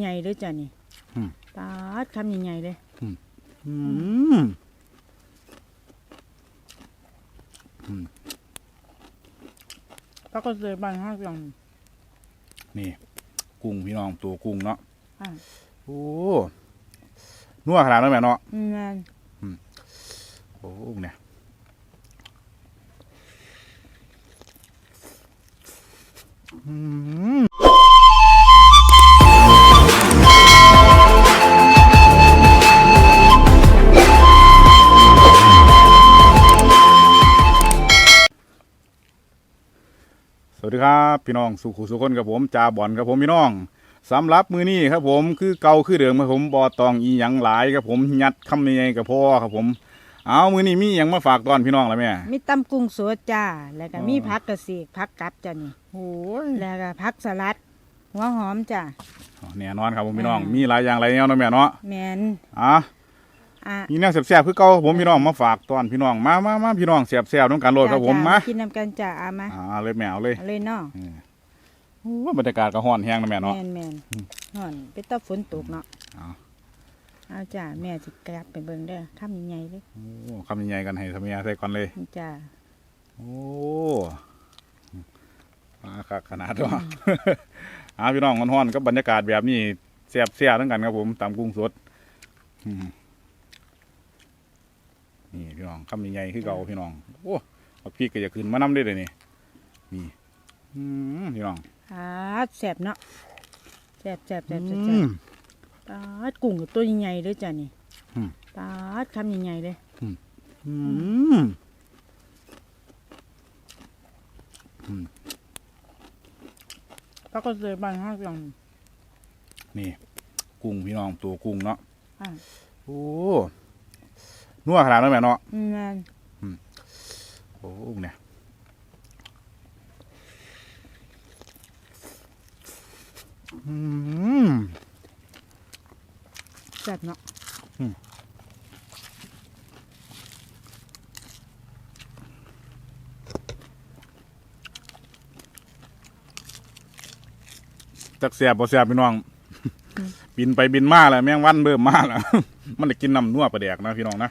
ใหญ่เลยจ้ะนี่อืม ปาดคำใหญ่ๆเลยอืมแล้วก็เลยบานห้าอย่างนี่กุ้งพี่น้องตัวกุ้งเนาะอ่าโอ้นัวขนาดนั้นแม่เนาะ งานโอ้เนี่ย สวัสดีครับพี่น้องสุขุสุคนกับผมจ่าบอลครับผมพี่น้องสำหรับมือนี้ครับผมคือเก่าคือเดิมครับผมบอตองอีหยังหลายครับผมยัดคำใหญ่ๆกับพ่อครับผม เอามือนี้มีหยังมาฝากตอนพี่น้องแล้วแม่มีตำกุ้งสดจ้าแล้วก็อ๋อมีผักกระเสีกผักกับจ้ะนี่โอ้ยแล้วก็ผักสลัดหัวหอมจ้ะแน่นอนครับผมพี่น้องอ่ามีมีหลายอย่างหลายแนวเนาะแม่เนาะแมนอะ อะมีแนวแซ่บๆคือเก่าผมพี่น้องมาฝากตอนพี่น้องมามามาพี่น้องแซ่บๆน้องกันโลดครับผมจ้ะมากินน้ำกันจ้ะเอามาอ่าเลยแมวเลยเอาเลยเนาะโอ้บรรยากาศก็ฮ้อนแห้งนะแม่เนาะแมนแมนอืมห่อนเป็นตาฝนตกเนาะเอาเอาจ้ะแม่สิกลับไปเบิ่งเด้อคำใหญ่ๆเลยโอ้คำใหญ่ๆกันให้ทำเมียใส่ก่อนเลยนี่จ้ะโอ้มาคักขนาดว่าอ่าพี่น้องฮ้อนๆกับบรรยากาศแบบนี้แซ่บเสียทั้งกันครับผมตามกุ้งสดอืม นี่พี่น้องคำใหญ่ๆคือเก่าพี่น้องโอ้เอาพริกก็จะขึ้นมานำได้เลยนี่นี่อืมพี่น้องอ่าแซ่บเนาะแซ่บแซ่บแซ่บแซ่บอืแซ่บมปาดกุ้งกับตัวใหญ่ๆเลยจ้ะนี่อืมปาดคำใหญ่ๆเลยอืมแล้วก็เลยบานห้าอย่างนี่ กุ้งพี่น้องตัวกุ้งเนาะอ่าโอ้ นัวขนาดนั้นแม่เนาะงานโอ้เนี่ยอืมแซ่บเนาะจักเสียบบ่เสียบพี่น้อง บินไปบินมาแล้วแมงวันเบิ่มมาแล้ว มันได้กินน้ำนัวปลาแดกนะพี่น้องนะ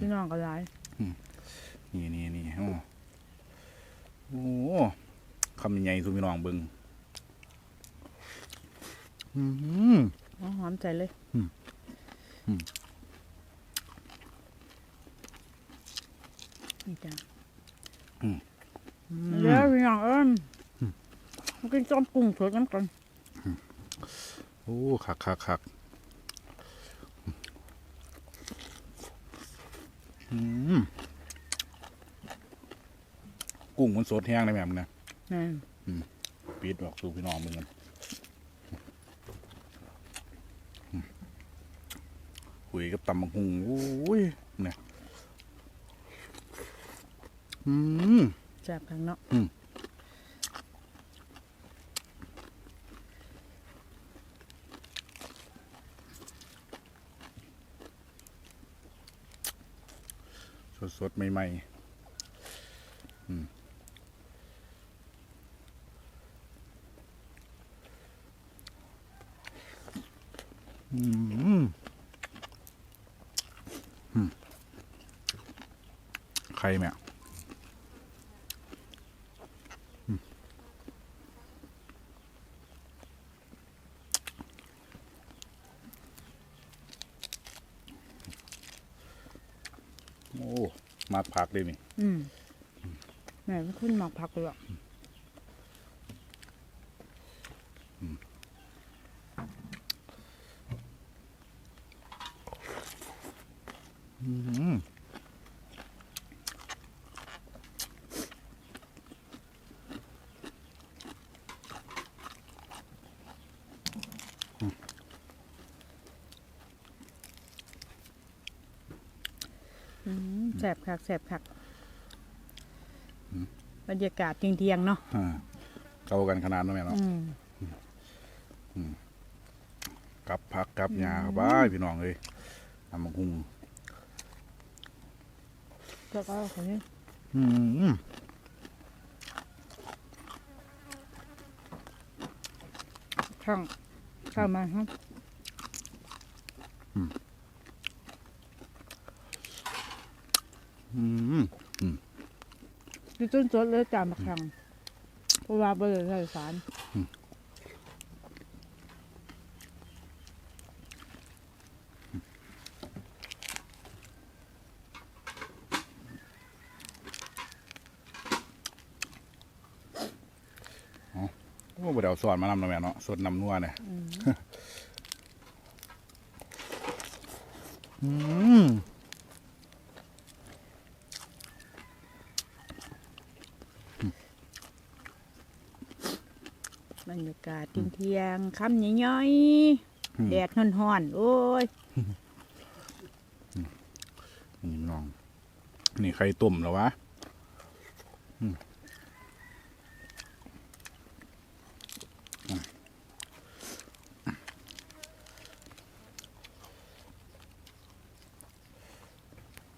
พี่น้องก็หลายนี่นี่นี่โอ้โอ้คำใหญ่สุพี่น้องเบิ่งอืมเอาหอมใจเลยอืมอืมนี่จ้ะอืมเดี๋ยวพี่น้องเอิ้มมากินต้มกุ้งสดน้ำกันโอ้คักคักคักอืม กุ้งมันสดแห้งเลยแม่มงนะนั่นปิดออกสู่พี่น้องมึงกันคุยกับตำบักหุงโอ้ยเนี่ยอืมแซ่บข้างเนาะ สดๆ ใหม่ๆ อืมอืมอืมใครแม่อืมโอ้ มากผักเลยนี่อืมแม่เป็นคนหมักผักเลยอะ อืม嗯อืม แซ่บคักแซ่บคักบรรยากาศเที่ยงๆเนาะอ่าเข้ากันขนาดนั้นแม่เนาะอืมกับผักกับหญ้าเข้าไปพี่น้องเอ้ยทำมักหุงก็ก็คนนี้อืมช่องข้าวมาฮะอืม คือต้นสดเลยจานมะขังเพราะว่าบ่ได้ใส่สารโอ้บ่ได้เอาสอนมานำเนาะแม่เนาะสดนำนัวเนี่ยอืม บรรยากาศเที่ยงๆค่ำย่อยอืมๆแดดฮ้อนๆโอ้ยนี่พี่น้อง นี่ไข่ต้มแล้ววะอืม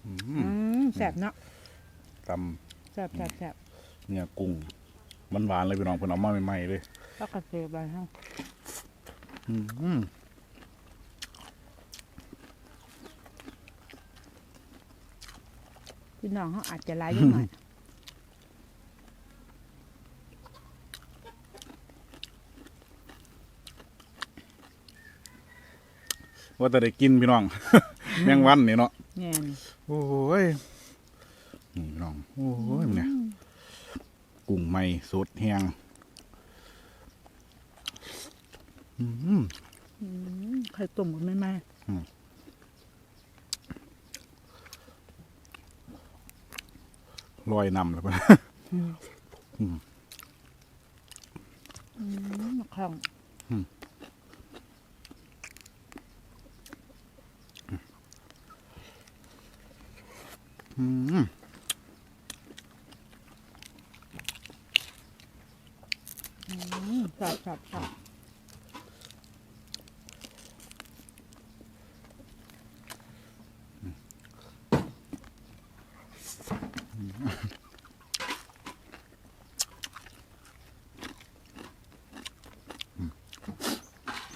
อืมอืมแซ่บเนาะตแซ่บแซ่บแซ่บำเนี่ยกุ้งมันหวานๆเลยพี่น้องเพิ่นเอามาใหม่ๆเลย แล้วก็เสียไปฮะอืมพี่น้องเขาอาจจะหลายอยู่หน่อยว่าแต่ได้กินพี่น้อง แมงวันนี่เนาะแง่นโอ้ยนี่พี่น้อง โอ้ยมันเนี่ยกุ้งใหม่สดแห้งอืม อืม ไข่ต้มก็ไม่ไหมลอยนำแล้วปะอืมมะขังอืมอืมแซ่บแซ่บแซ่บ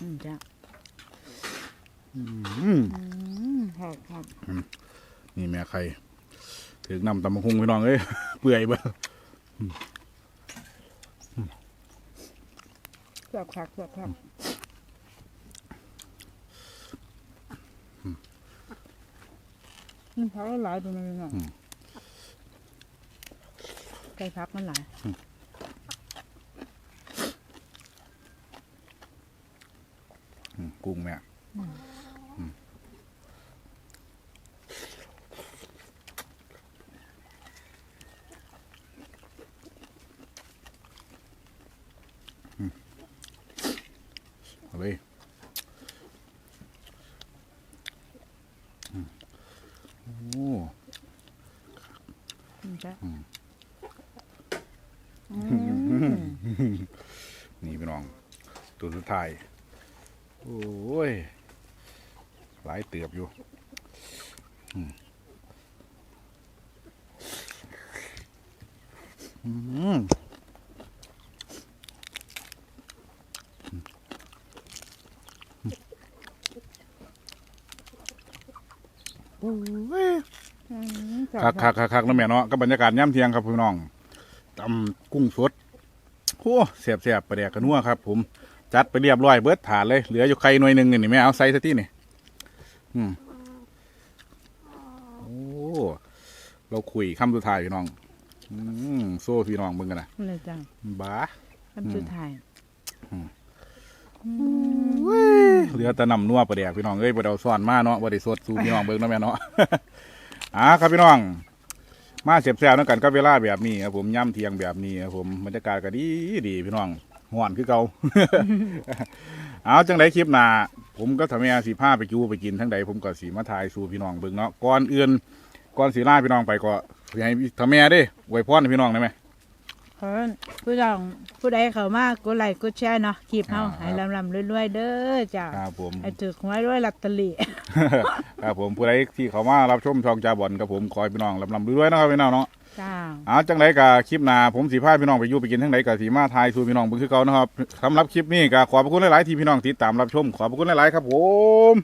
อืมจ้ะอืมอืมครับครับนี่แม่ไข่ถึงนำตำมะคุงพี่น้องเอ้ยเปื่อยเบ่แซ่บครับแซ่บครับอืมพักหลายตัวนึงอะไก่พักมันหลาย อืม กุ้งแม่อืมอืมเอาเลยอืมโอ้อืมจ้ะอืมอืมนี่พี่น้อง ตัวสุดท้าย โอ้ย หลายเตือบอยู่อืมอืมโอ้ยอืมแซ่บคักคคัรับกคักคักนะแม่เนาะกับบรรยากาศย่ำเที่ยงครับพี่น้องตำกุ้งสดโอ้เสียบเสียบประเดี๋ยวกระนัวครับ ผม จัดไปเรียบร้อยเบิดถาดเลย เหลืออยู่ไข่หน่วยหนึ่งนี่แม่เอาใส่ซะที่นี่อืมโอ้เราคุยคำสุดท้ายพี่น้อง อืมโซ่พี่น้องมึงกันนะเลยจ้ะบ้าคำสุดท้ายอืมอืมเหลือแต่นำนัวประเดี๋ยวพี่น้องเอ้ยประเดี๋ยวซ่อนมาเนาะประเดี๋ยวสดสู่พี่น้องเบิ่งเนาะแม่เนาะอ่าครับพี่น้อง มาเสียบแซวนั่กันก็เวลาแบบนี้ครับผมย่ำเทียงแบบนี้ครับผมบรรยากาศก็ดีดีพี่น้อง ห่อนคือเก่าเอาจังไดคลิปหน้าผมก็ทำให้อาสีผ้าไปจูไปกินทั้งใดผมก็สีมาถ่ายสู่พี่น้องเบิ่งเนาะก่อนอื่นก่อนสีล่าพี่น้องไปก็ให้ทำแม่เด้อวยพรให้พี่น้องได้ไหมเพิ่นผู้ดองผู้ใดเข้ามากดไลค์กดแชร์เนาะคลิปเฮาอ่าให้ลำๆรวยๆเด้อจ้ะครับผมให้ถูกหวยรวยลอตเตอรี่ครับผมผู้ใดที่เขามารับชมช่องจาบอลกับผมคอยพี่น้องลำลำด้วยๆนะครับพี่น้องเนาะ จ้าเอาจังไรกับคลิปหนาผมสีผ้าพี่น้องไปอยู่ไปกินทั้งไหนกับสีมาทายสู่พี่น้องเบิ่งคือเก่านะครับสำหรับคลิปนี้ก็ขอบพระคุณหลาย ๆ ที่พี่น้องติดตามรับชม ขอบพระคุณหลาย ๆ ครับผม